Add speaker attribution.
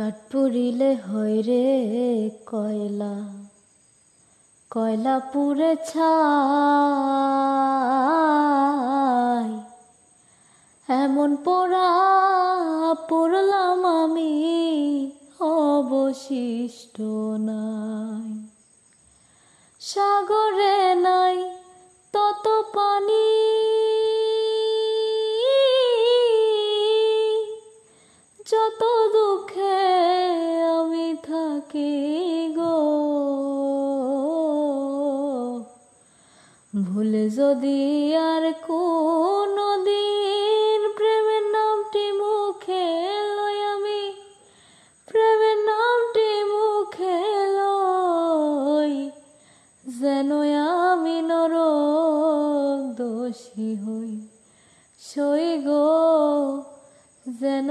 Speaker 1: কাঠ পুড়িলে হয় রে কয়লা কয়লা পুড়ে ছাই। এমন পোড়া পড়লাম আমি, অবশিষ্ট নাই। সাগরে পাখি গো? ভুল যদি আর কোন দিন প্রেমের নামটি মুখে লই আমি, প্রেমের নামটি মুখে লই, যেন আমি নরক দোষী হই, সই গো, যেন